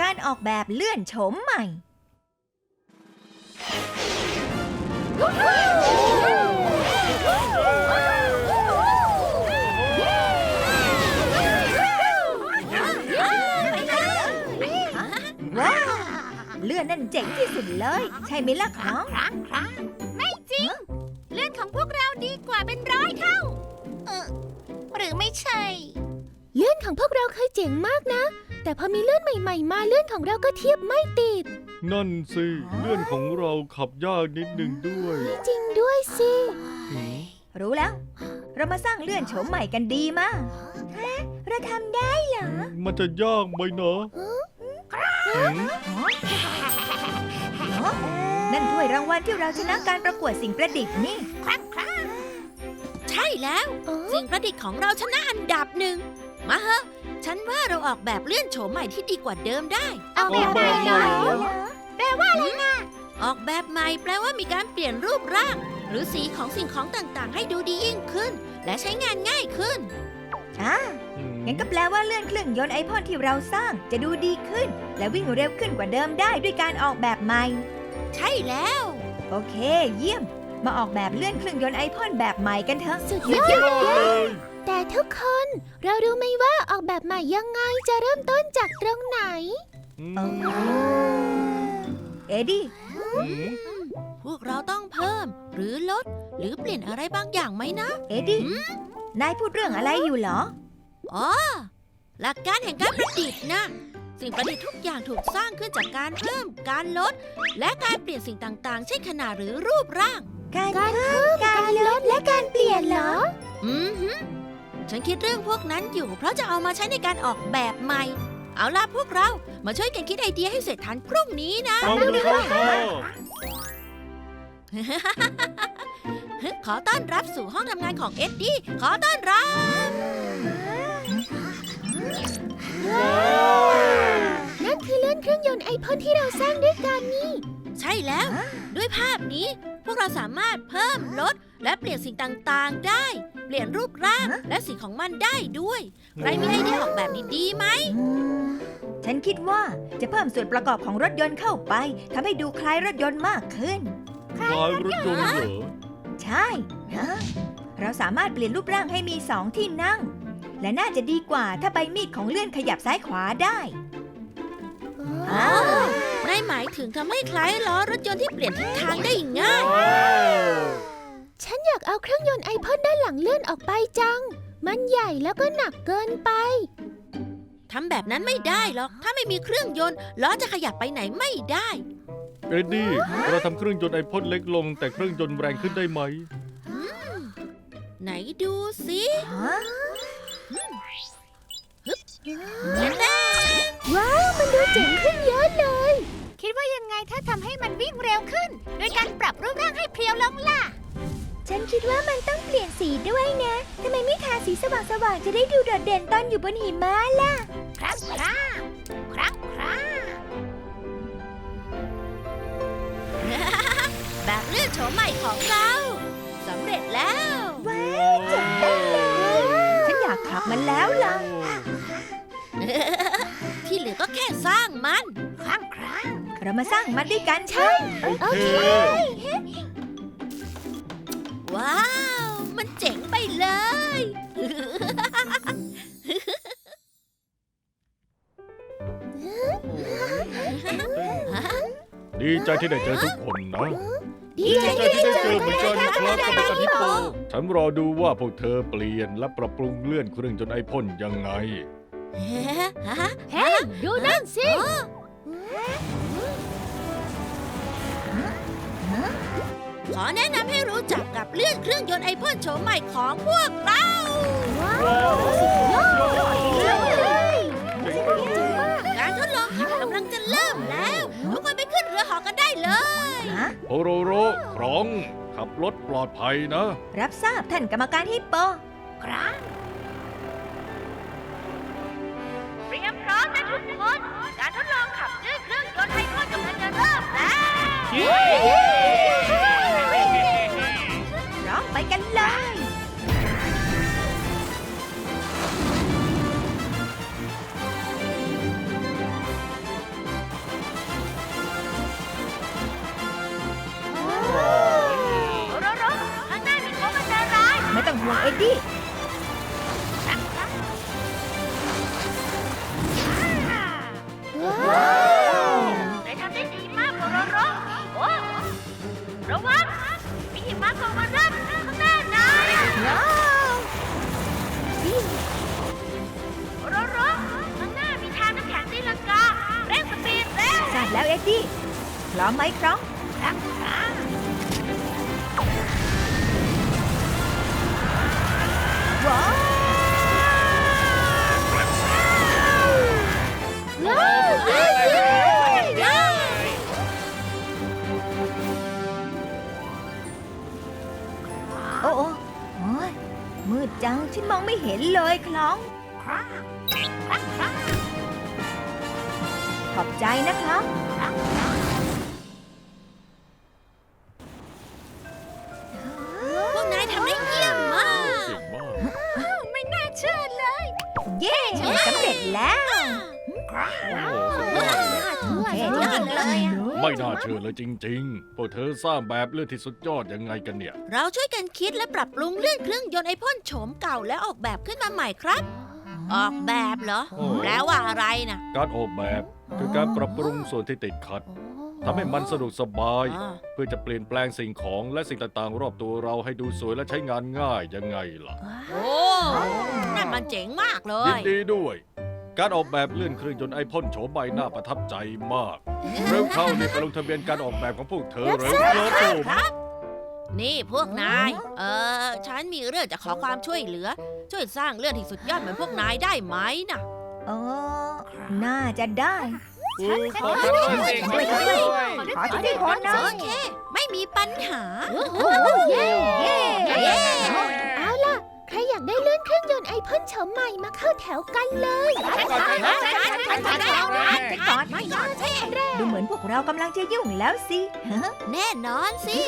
การออกแบบเลื่อนโฉมใหม่ ว้าว เลื่อนนั่นเจ๋งที่สุดเลย ใช่ไหมล่ะครับ ใช่ เลื่อนของพวกเราเคยเจ๋งมากนะ แต่พอมีเลื่อนใหม่ๆ มาเลื่อนของเราก็เทียบไม่ติด นั่นสิ เลื่อนของเราขับยากนิดหนึ่งด้วย จริงด้วยสิหืมรู้แล้ว เรามาสร้างเลื่อนโฉมใหม่กันดีมากเราทำได้เหรอ มันจะยากไหมเนาะหืมนั่นถ้วยรางวัลที่เราชนะการประกวดสิ่งประดิษฐ์นี่ ครั้งครั้ง ใช่แล้ว อ๋อสิ่งประดิษฐ์ของเราชนะอันดับหนึ่ง มาเถอะ ฉันว่าเราออกแบบเลื่อนโฉมใหม่ที่ดีกว่าเดิมได้ เอาออกแบบแบบไหนใหม่เหรอเหรอแปลว่าอะไรนะออกแบบใหม่แปลว่ามีการเปลี่ยนรูปร่าง หรือสีของสิ่งของต่างๆ ให้ดูดียิ่งขึ้น และใช้งานง่ายขึ้น อ่าหืมงั้นก็แปลว่าเลื่อนเครื่องยนต์ไอพ่นที่เราสร้างจะดูดีขึ้น และวิ่งเร็วขึ้นกว่าเดิมได้ด้วยการออกแบบใหม่ ใช่แล้ว โอเค เยี่ยม มาออกแบบเลื่อนเครื่องยนต์ไอพ่นแบบใหม่กันเถอะ สุดยอดเลยแต่ทุกคนเรารู้ไหมว่าออกแบบใหม่ยังไงจะเริ่มต้นจากตรงไหนอืมเอ็ดดี้หืมพวกเราต้องเพิ่ม หรือลด หรือเปลี่ยนอะไรบางอย่างไหมนะ เอ็ดดี้ นายพูดเรื่องอะไรอยู่เหรอ อ๋อ หลักการแห่งการประดิษฐ์นะ สิ่งประดิษฐ์ทุกอย่างถูกสร้างขึ้นจากการเพิ่ม การลด และการเปลี่ยนสิ่งต่างๆ เช่นขนาดหรือรูปร่าง การการเพิ่มการลดและการเปลี่ยนเหรอ อือหือฉันคิดเรื่องพวกนั้นอยู่เพราะจะเอามาใช้ในการออกแบบใหม่ เอาล่ะพวกเรามาช่วยกันคิดไอเดียให้เสร็จทันพรุ่งนี้นะเอาเลยครับพ่อขอต้อนรับสู่ห้องทำงานของเอ็ดดี้ ขอต้อนรับ นั่นคือเลื่อนเครื่องยนต์ไอพ่นที่เราสร้างด้วยกันนี่ ใช่แล้ว ด้วยภาพนี้ พวกเราสามารถเพิ่มลด และเปลี่ยนสิ่งต่างๆได้ เปลี่ยนรูปร่างและสีของมันได้ด้วยใครมีไอเดียออกแบบดีๆไหมอืมฉันคิดว่าจะเพิ่มส่วนประกอบของรถยนต์เข้าไปทำให้ดูคล้ายรถยนต์มากขึ้น คลายรถยนต์เหรอ ใช่นะเราสามารถเปลี่ยนรูปร่างให้มีสองที่นั่ง และน่าจะดีกว่าถ้าใบมีดของเลื่อนขยับซ้ายขวาได้อ๋อใน หมายถึงทำให้คล้ายล้อรถยนต์ที่เปลี่ยนทิศทางได้ง่าย ฉันอยากเอาเครื่องยนต์ไอพ่นด้านหลังเลื่อนออกไปจัง มันใหญ่แล้วก็หนักเกินไป ทำแบบนั้นไม่ได้หรอก ถ้าไม่มีเครื่องยนต์ล้อจะขยับไปไหนไม่ได้ เอ็ดดี้ เราทำเครื่องยนต์ไอพ่นเล็กลง แต่เครื่องยนต์แรงขึ้นได้ไหม ไหนดูสิฮะแน่ว้าว มันดูเจ๋งขึ้น ถ้าทำให้มันวิ่งเร็วขึ้น โดยการปรับรูปร่างให้เพรียวลงล่ะ ฉันคิดว่ามันต้องเปลี่ยนสีด้วยนะ ทำไมไม่ทาสีสว่างๆจะได้ดูโดดเด่นตอนอยู่บนหิมะล่ะ ครั้งครั้งครั้งครั้งแบบเลื่อนโฉมใหม่ของเราสำเร็จแล้ว ว้าวเจ๋งจังเลยฉันอยากขับมันแล้วล่ะ ที่เหลือก็แค่สร้างมันครั้งครั้ง เรามาสร้างมันด้วยกันใช่โอเค ว้าว มันเจ๋งไปเลย ดีใจที่ได้เจอทุกคนนะ ดีดีใจใจที่ที่ได้ได้เจเจออเหมือนกันนะครับกับกันฮิปโปฉันรอดูว่าพวกเธอเปลี่ยนและปรับปรุงเลื่อนเครื่องจนไอพ่นยังไง เฮ้ยดูนั่นสิ ขอแนะนำให้รู้จักกับเลื่อนเครื่องยนต์ไอพ่นโฉมใหม่ของพวกเราว้าวสุดยอดเลยการทดลองขับกำลังจะเริ่มแล้ว ทุกคนไปขึ้นเรือหอกันได้เลยฮะโอโรโรครอง ขับรถปลอดภัยนะ รับทราบท่านกรรมการฮิปโป ครั้งเตรียมพร้อมนะทุกคน การทดลองขับเลื่อนเครื่องยนต์ไฮพ่นกำลังจะเริ่มแล้ว องห่วงเอ็ดดี้ว้าวนายทำได้ดีมากโรโรโอ้ระวังมีหิมะตกมาเริ่มข้างหน้านายว้าวโรโรข้างหน้ามีทางน้ำแข็งตีลังกาเร่งสปีดเร็วทราบแล้วเอ็ดดี้พร้อมไหมครับ โอ้โอ้โอ้ยมืดจังฉันมองไม่เห็นเลยคล้องขอบใจนะครับ พวกนายทำได้เยี่ยมมาก เก่งมาก ไม่น่าเชื่อเลย เย้สำเร็จแล้ว โอ้โหเท่ยอดเลยอะ ไม่น่าเชื่อเลยจริงๆ พวกเธอสร้างแบบเลื่อนที่สุดยอดยังไงกันเนี่ย เราช่วยกันคิดและปรับปรุงเลื่อนเครื่องยนต์ไอพ่นโฉมเก่าและออกแบบขึ้นมาใหม่ครับ ออกแบบเหรอ โอ้ แปลว่าอะไรนะการออกแบบคือการปรับปรุงส่วนที่ติดขัดทำให้มันสะดวกสบาย อ่าเพื่อจะเปลี่ยนแปลงสิ่งของและสิ่งต่างๆ รอบตัวเราให้ดูสวยและใช้งานง่ายยังไงล่ะ โอ้นั่นมันเจ๋งมากเลยินย ดีด้วย การออกแบบเลื่อนเครื่องยนต์ไอพ่นโฉมใบหน้าประทับใจมาก เร็วเข้านี่ไปลงทะเบียนการออกแบบของพวกเธอเร็วครับผมนี่พวกนาย เออฉันมีเรื่องจะขอความช่วยเหลือ ช่วยสร้างเรื่องที่สุดยอดเหมือนพวกนายได้ไหมนะเออ น่าจะได้ ขอฉันด้วยสิขอฉันด้วยขอฉันด้วยคนนะโอเค ไม่มีปัญหาเย้เย้เย้เอากได้เลื่อนเครื่องยนต์ไอพ่นเฉมใหม่มาเข้าแถวกันเลยฉันก่อนฉันก่อนฉันก่อนฉันก่อนฉันก่อนไม่ยอมสิดูเหมือนพวกเรากำลังจะยุ่งแล้วสิแน่นอนสิ